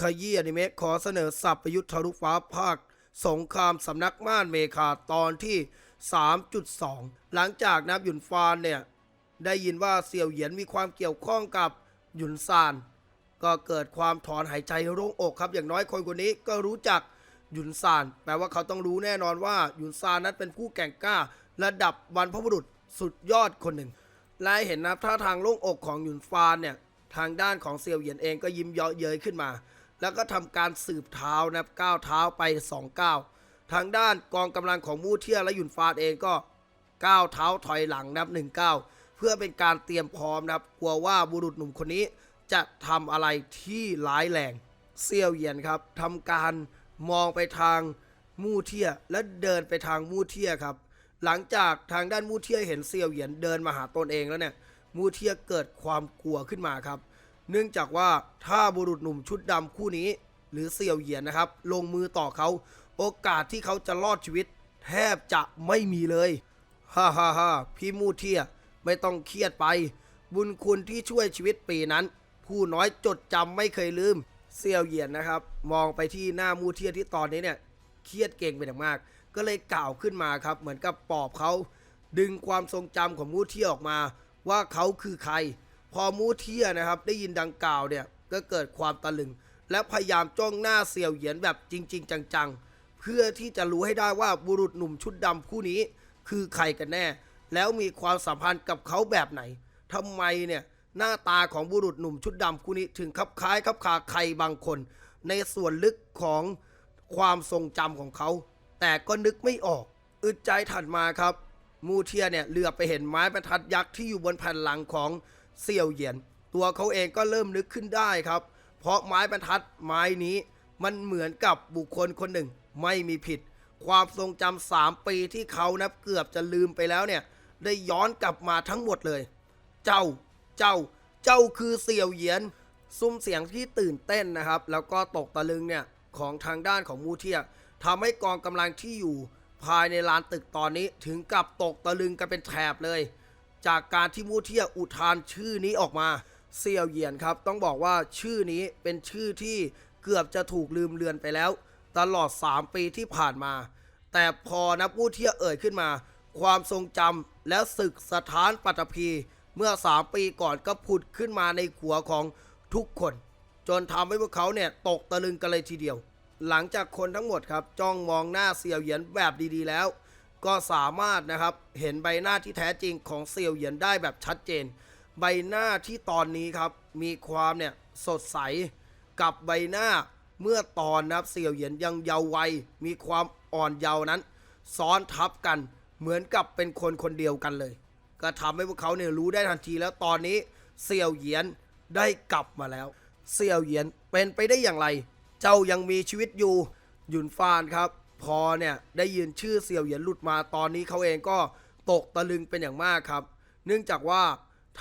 ขยี้อนิเมะขอเสนอสับประยุทธ์ทะลุฟ้าภาค สงครามสำนักม่านเมคาตอนที่ 3.2 หลังจากนับหยุนฟานเนี่ย ได้ยินว่าเสี่ยวเหยียนมีความเกี่ยวข้องกับหยุนซาน ก็เกิดความถอนหายใจโล่งอกครับ อย่างน้อยคนคนนี้ก็รู้จักหยุนซาน แปลว่าเขาต้องรู้แน่นอนว่าหยุนซานนั้นเป็นผู้แก่งกล้า ระดับบรรพบุรุษสุดยอดคนหนึ่งและเห็นนะท่าทางโล่งอกของหยุนฟานเนี่ยทางด้านของเซียวเหยียนเองก็ยิ้มเยาะเย้ยขึ้นมา แล้วก็ทำการสืบเท้านะครับก้าวเท้าไปสองก้าวทางด้านกองกำลังของมู่เทียและหยุนฟานเองก็ก้าวเท้าถอยหลังนับหนึ่งก้าวเพื่อเป็นการเตรียมพร้อมนะครับกลัวว่าบุรุษหนุ่มคนนี้จะทำอะไรที่ร้ายแรงเซียวเหยียนครับทำการมองไปทางมู่เทียและเดินไปทางมู่เทียครับ หลังจากทางด้านมู่เทียเห็นเซียวเหยียนเดินมาหาตนเองแล้วเนี่ยมูเทียเกิดความกลัวขึ้นมาครับ เนื่องจากว่าถ้าบุรุษหนุ่มชุดดำคู่นี้ หรือเสี่ยวเหยียนนะครับ ลงมือต่อเขา โอกาสที่เขาจะรอดชีวิต แทบจะไม่มีเลยฮ่าฮ่าฮ่าพี่มูเทียไม่ต้องเครียดไป บุญคุณที่ช่วยชีวิตปีนั้น ผู้น้อยจดจำไม่เคยลืมเสี่ยวเหยียนนะครับ มองไปที่หน้ามูเทียที่ตอนนี้เนี่ยเครียดเก่งเป็นอย่างมาก ก็เลยกล่าวขึ้นมาครับ เหมือนกับปอบเขา ดึงความทรงจำของมูเทียออกมา ว่าเขาคือใคร พอมูเทียนะครับ ได้ยินดังกล่าวเนี่ยก็เกิดความตะลึง และพยายามจ้องหน้าเสี่ยวเหยียนแบบจริง ๆ จังๆ เพื่อที่จะรู้ให้ได้ว่าบุรุษหนุ่มชุดดำคู่นี้คือใครกันแน่ แล้วมีความสัมพันธ์กับเขาแบบไหนทำไมเนี่ยหน้าตาของบุรุษหนุ่มชุดดำคู่นี้ถึงคับคล้ายคับคาใครบางคน ในส่วนลึกของความทรงจำของเขา แต่ก็นึกไม่ออก อึดใจถัดมาครับ มูเทียเนี่ยเหลือไปเห็นไม้บรรทัดยักษ์ที่อยู่บนแผ่นหลังของ เสี่ยวเหยียน ตัวเขาเองก็เริ่มนึกขึ้นได้ครับ เพราะไม้บรรทัดไม้นี้มันเหมือนกับบุคคลคนหนึ่งไม่มีผิด ความทรงจำสามปีที่เขานับเกือบจะลืมไปแล้วเนี่ย ได้ย้อนกลับมาทั้งหมดเลย เจ้า เจ้า เจ้าคือเสี่ยวเหยียน ซุ้มเสียงที่ตื่นเต้นนะครับ แล้วก็ตกตะลึงเนี่ยของทางด้านของมูเทียทำให้กองกำลังที่อยู่ภายในลานตึกตอนนี้ถึงกับตกตะลึงกันเป็นแถบเลย จากการที่มูเทียอุทานชื่อนี้ออกมาเซียวเหยียนครับ ต้องบอกว่าชื่อนี้เป็นชื่อที่เกือบจะถูกลืมเลือนไปแล้ว ตลอด 3 ปีที่ผ่านมา แต่พอนับมูเทียเอ่ยขึ้นมา ความทรงจำและศึกสถานปัตตภีเมื่อ 3 ปีก่อนก็ผุดขึ้นมาในหัวของทุกคน จนทำให้พวกเขาเนี่ยตกตะลึงกันเลยทีเดียว หลังจากคนทั้งหมดครับจ้องมองหน้าเซียวเหยียนแบบดีๆแล้ว ก็สามารถนะครับเห็นใบหน้าที่แท้จริงของเซียวเหยียนได้แบบชัดเจน ใบหน้าที่ตอนนี้ครับมีความเนี่ยสดใสกับใบหน้าเมื่อตอนนะครับเซียวเหยียนยังเยาว์วัยมีความอ่อนเยาว์นั้น ซ้อนทับกันเหมือนกับเป็นคนคนเดียวกันเลย ก็ทำให้พวกเขาเนี่ยรู้ได้ทันทีแล้วตอนนี้เซียวเหยียนได้กลับมาแล้วเซียวเหยียนเป็นไปได้อย่างไร เจ้ายังมีชีวิตอยู่หยุนฟานครับ พอเนี่ยได้ยินชื่อเซียวเหยียนหลุดมาตอนนี้เขาเองก็ตกตะลึงเป็นอย่างมากครับ เนื่องจากว่า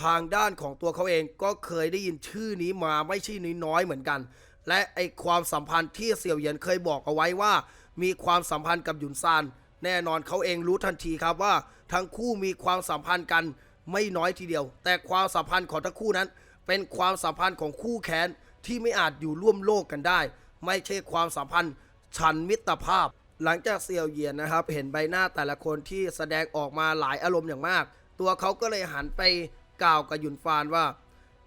ทางด้านของตัวเขาเองก็เคยได้ยินชื่อนี้มาไม่ใช่น้อยๆเหมือนกัน และไอความสัมพันธ์ที่เสี่ยวเหยียนเคยบอกเอาไว้ว่า มีความสัมพันธ์กับหยุนซานแน่นอนเขาเองรู้ทันทีครับว่า ทั้งคู่มีความสัมพันธ์กันไม่น้อยทีเดียว แต่ความสัมพันธ์ของทั้งคู่นั้น เป็นความสัมพันธ์ของคู่แค้นที่ไม่อาจอยู่ร่วมโลกกันได้ ไม่ใช่ความสัมพันธ์ฉันมิตรภาพ หลังจากเซียวเยียนนะครับ เห็นใบหน้าแต่ละคนที่แสดงออกมาหลายอารมณ์อย่างมาก ตัวเขาก็เลยหันไปกล่าวกับหยุนฟานว่า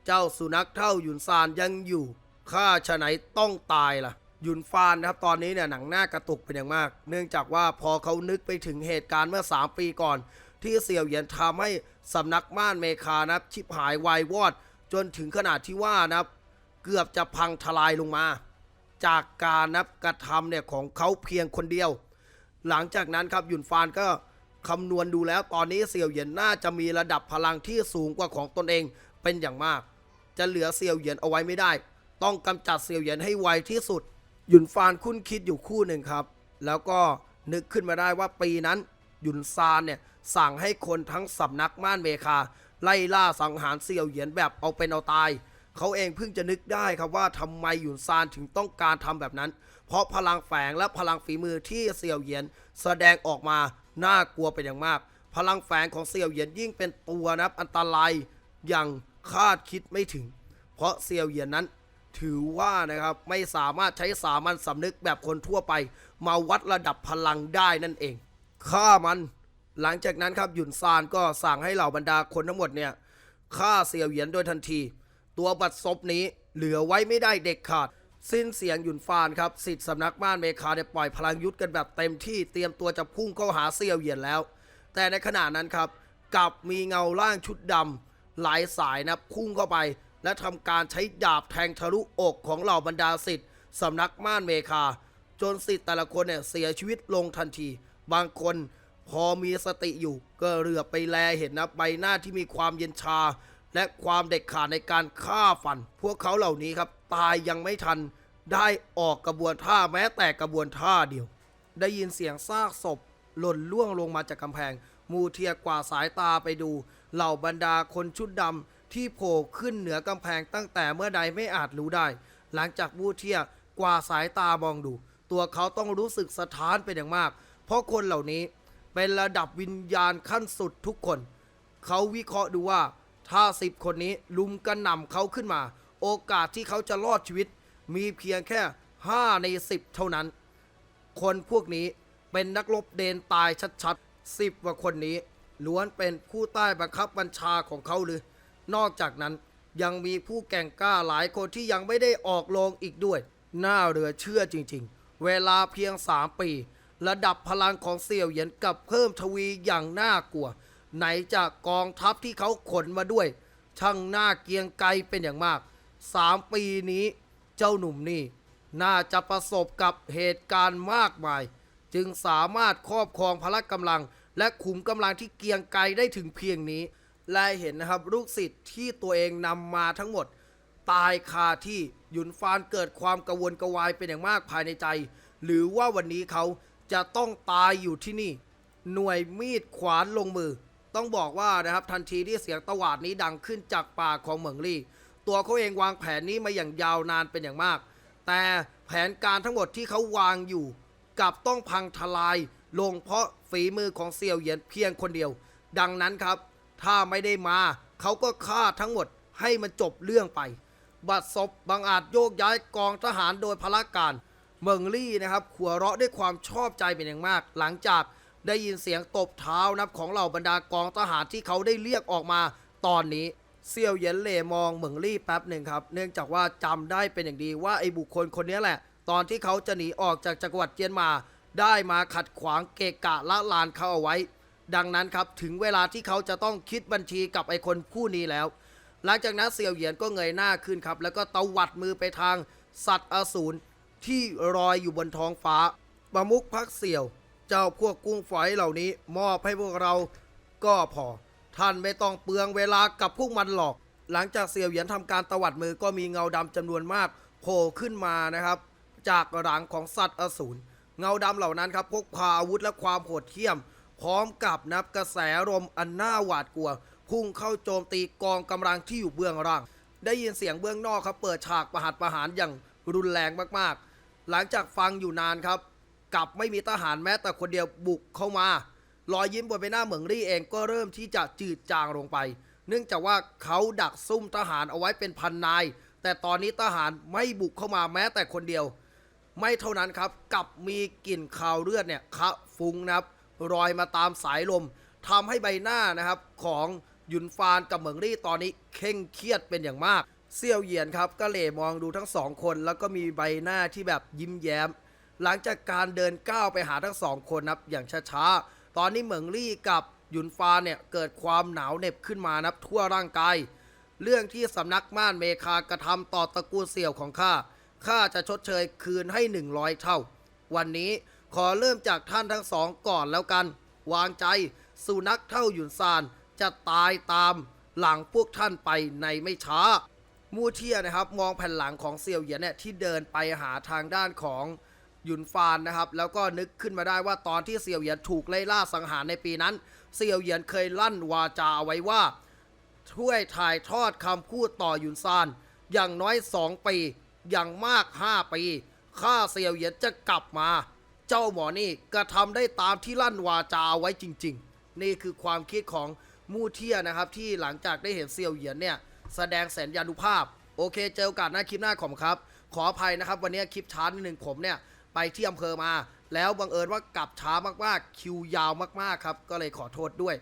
เจ้าสุนัขเท่าหยุนซานยังอยู่ข้าฉะไหนต้องตายล่ะหยุนฟานนะครับตอนนี้เนี่ยหนังหน้ากระตุกเป็นอย่างมาก เนื่องจากว่าพอเขานึกไปถึงเหตุการณ์เมื่อ 3 ปีก่อน ที่เสี่ยวเยียนทำให้สำนักม่านเมคานะครับชิบหายวายวอด จนถึงขนาดที่ว่านะครับเกือบจะพังทลายลงมา จากการนับกระทำเนี่ยของเขาเพียงคนเดียว หลังจากนั้นครับหยุนฟานก็คำนวณดูแล้วตอนนี้เซียวเหยียนน่าจะมีระดับพลังที่สูงกว่าของตนเองเป็นอย่างมาก จะเหลือเซียวเหยียนเอาไว้ไม่ได้ ต้องกำจัดเซียวเหยียนให้ไวที่สุด หยุนฟานคุ้นคิดอยู่คู่หนึ่งครับ แล้วก็นึกขึ้นมาได้ว่าปีนั้น หยุนซานเนี่ยสั่งให้คนทั้งสำนักม่านเมคา ไล่ล่าสังหารเซียวเหยียนแบบเอาเป็นเอาตาย เขาเองเพิ่งจะนึกได้ครับว่าทำไมหยุนซานถึงต้องการทำแบบนั้น เพราะพลังแฝงและพลังฝีมือที่เซียวเหยียน แสดงออกมาน่ากลัวเป็นอย่างมาก พลังแฝงของเซียวเหยียนยิ่งเป็นตัวนับอันตรายอย่างคาดคิดไม่ถึง เพราะเซียวเหยียนนั้น ถือว่านะครับไม่สามารถใช้สามัญสำนึกแบบคนทั่วไป มาวัดระดับพลังได้นั่นเองฆ่ามันหลังจากนั้นครับหยุนซานก็สั่งให้เหล่าบรรดาคนทั้งหมดเนี่ยฆ่าเสี่ยวเหยียนโดยทันที ตัวบัตรซบนี้เหลือไว้ไม่ได้เด็กขาด สิ้นเสียงหยุนฟานครับสิทธิ์สำนักม่านเมคาได้ปล่อยพลังยุทธกันแบบเต็มที่เตรียมตัวจะพุ่งเข้าหาเสี่ยวเหยียนแล้ว แต่ในขณะนั้นครับกลับมีเงาร่างชุดดำหลายสายนะพุ่งเข้าไป และทำการใช้ดาบแทงทะลุอกของเหล่าบรรดาสิทธิ์สำนักม่านเมคา จนสิทธิ์แต่ละคนเนี่ยเสียชีวิตลงทันที บางคนพอมีสติอยู่ ก็เหลือไปแลเห็นนะใบหน้าที่มีความเย็นชา และความเด็ดขาดในการฆ่าฟัน พวกเขาเหล่านี้ครับ ตายยังไม่ทันได้ออกกระบวนท่าแม้แต่กระบวนท่าเดียว ได้ยินเสียงซากศพ หล่นล่วงลงมาจากกำแพง มูเทียกว่าสายตาไปดู เหล่าบรรดาคนชุดดำที่โผล่ขึ้นเหนือกำแพงตั้งแต่เมื่อใดไม่อาจรู้ได้ หลังจากมูเทียกว่าสายตามองดู ตัวเขาต้องรู้สึกสะท้านเป็นอย่างมาก เพราะคนเหล่านี้เป็นระดับวิญญาณขั้นสุดทุกคน เขาวิเคราะห์ดูว่า ถ้าสิบคนนี้ลุมกระหน่ำเขาขึ้นมา โอกาสที่เขาจะรอดชีวิต มีเพียงแค่ 5 ใน 10 เท่านั้น คนพวกนี้เป็นนักรบเดนตายชัดๆสิบกว่าคนนี้ ล้วนเป็นผู้ใต้บังคับบัญชาของเขาเลยนอกจากนั้นยังมีผู้แก่งกล้าหลายคนที่ยังไม่ได้ออกโรงอีกด้วย น่าเหลือเชื่อจริงๆ เวลาเพียง 3 ปี ระดับพลังของเสี่ยวเหยียนกับเพิ่มทวีอย่างน่ากลัว ไหนจากกองทัพที่เขาขนมาด้วย ช่างน่าเกียงไกรเป็นอย่างมาก 3 ปีนี้เจ้าหนุ่มนี่ น่าจะประสบกับเหตุการณ์มากมาย จึงสามารถครอบครองพละกำลัง และขุมกำลังที่เกียงไกรได้ถึงเพียงนี้ และเห็นนะครับลูกศิษย์ที่ตัวเองนำมาทั้งหมด ตายคาที่หยุนฟานเกิดความกระวนกวายเป็นอย่างมากภายในใจ หรือว่าวันนี้เขาจะต้องตายอยู่ที่นี่ หน่วยมีดขวานลงมือ ต้องบอกว่านะครับทันทีที่เสียงตวาดนี้ดังขึ้นจากปากของเหมิงลี่ ตัวเขาเองวางแผนนี้มาอย่างยาวนานเป็นอย่างมาก แต่แผนการทั้งหมดที่เขาวางอยู่กลับต้องพังทลายลงเพราะฝีมือของเซียวเหยียนเพียงคนเดียว ดังนั้นครับ ถ้าไม่ได้มาเขาก็ฆ่าทั้งหมดให้มันจบเรื่องไป บัดซบบางอาจโยกย้ายกองทหารโดยพละการเมิงลี่นะครับขัวเราะด้วยความชอบใจเป็นอย่างมาก หลังจาก ได้ยินเสียงตบเท้านับของเหล่าบรรดากองทหารที่เขาได้เรียกออกมาตอนนี้เซียวเยินเหล่มองเหมิงลี่แป๊บหนึ่งครับ เนื่องจากว่าจำได้เป็นอย่างดีว่าไอ้บุคคลคนนี้แหละ ตอนที่เขาจะหนีออกจากจักรวรรดิเจียนมา ได้มาขัดขวางเกะกะละลานเขาเอาไว้ ดังนั้นครับถึงเวลาที่เขาจะต้องคิดบัญชีกับไอ้คนผู้นี้แล้ว หลังจากนั้นเสี่ยวเหยียนก็เงยหน้าขึ้นครับ แล้วก็ตวัดมือไปทางสัตว์อสูรที่ลอยอยู่บนท้องฟ้าประมุกพักเสี่ยว เจ้าพวกกุ้งฝอยเหล่านี้มอบให้พวกเราก็พอ ท่านไม่ต้องเปลืองเวลากับพวกมันหรอก หลังจากเสี่ยวเหยียนทำการตวัดมือก็มีเงาดำจำนวนมากโผล่ขึ้นมานะครับ จากหลังของสัตว์อสูรเงาดำเหล่านั้นครับพกพาอาวุธและความโหดเหี้ยม พร้อมกับนับกระแสลมอันน่าหวาดกลัว พุ่งเข้าโจมตีกองกำลังที่อยู่เบื้องล่าง ได้ยินเสียงเบื้องนอกครับเปิดฉากประหัตประหารอย่างรุนแรงมากๆ หลังจากฟังอยู่นานครับ กลับไม่มีทหารแม้แต่คนเดียวบุกเข้ามารอยยิ้มบนใบหน้าเหมิงรี่เองก็เริ่มที่จะจืดจางลงไป เนื่องจากว่าเขาดักซุ่มทหารเอาไว้เป็นพันนาย แต่ตอนนี้ทหารไม่บุกเข้ามาแม้แต่คนเดียว ไม่เท่านั้นครับกลับมีกลิ่นคาวเลือดเนี่ยคะฟุ้งนะครับรอยมาตามสายลมทำให้ใบหน้านะครับของหยุนฟานกับเหมิงรี่ตอนนี้เคร่งเครียดเป็นอย่างมากเซี่ยวเหยียนครับก็เหล่มองดูทั้งสองคน แล้วก็มีใบหน้าที่แบบยิ้มแย้ม หลังจากการเดินก้าวไปหาทั้งสองคนนับอย่างช้าๆ ตอนนี้เหมิงลี่กับหยุนฟานเนี่ยเกิดความหนาวเหน็บขึ้นมานับทั่วร่างกาย เรื่องที่สำนักม่านเมคากระทำต่อตระกูลเสี่ยวของข้า ข้าจะชดเชยคืนให้ 100 เท่า วันนี้ขอเริ่มจากท่านทั้งสองก่อนแล้วกัน วางใจ สุนัขเท่าหยุนซาน จะตายตามหลังพวกท่านไปในไม่ช้า มู่เทียนะครับ มองแผ่นหลังของเซียวเหยียนเนี่ยที่เดินไปหาทางด้านของ หยุนฟานนะครับ แล้วก็นึกขึ้นมาได้ว่าตอนที่เซียวเหยียนถูกไล่ล่าสังหารในปีนั้นเซียวเหยียนเคยลั่นวาจาเอาไว้ว่า ช่วยถ่ายทอดคำพูดต่อหยุนซานอย่างน้อย 2 ปี อย่างมาก 5 ปีข้าเซียวเหยียนจะกลับมา เจ้าหมอนี่กระทำได้ตามที่ลั่นวาจาเอาไว้จริง ๆ นี่คือความคิดของมู่เทียนะครับ ที่หลังจากได้เห็นเซียวเหยียนเนี่ยแสดงแสนยานุภาพ โอเค เจอโอกาสหน้าคลิปหน้าขอบคุณครับ ขออภัยนะครับ วันนี้คลิปช้านิดหนึ่งผมเนี่ย ไปที่อำเภอมา แล้วบังเอิญว่ากลับช้ามากๆ คิวยาวมากๆครับ ก็เลยขอโทษด้วย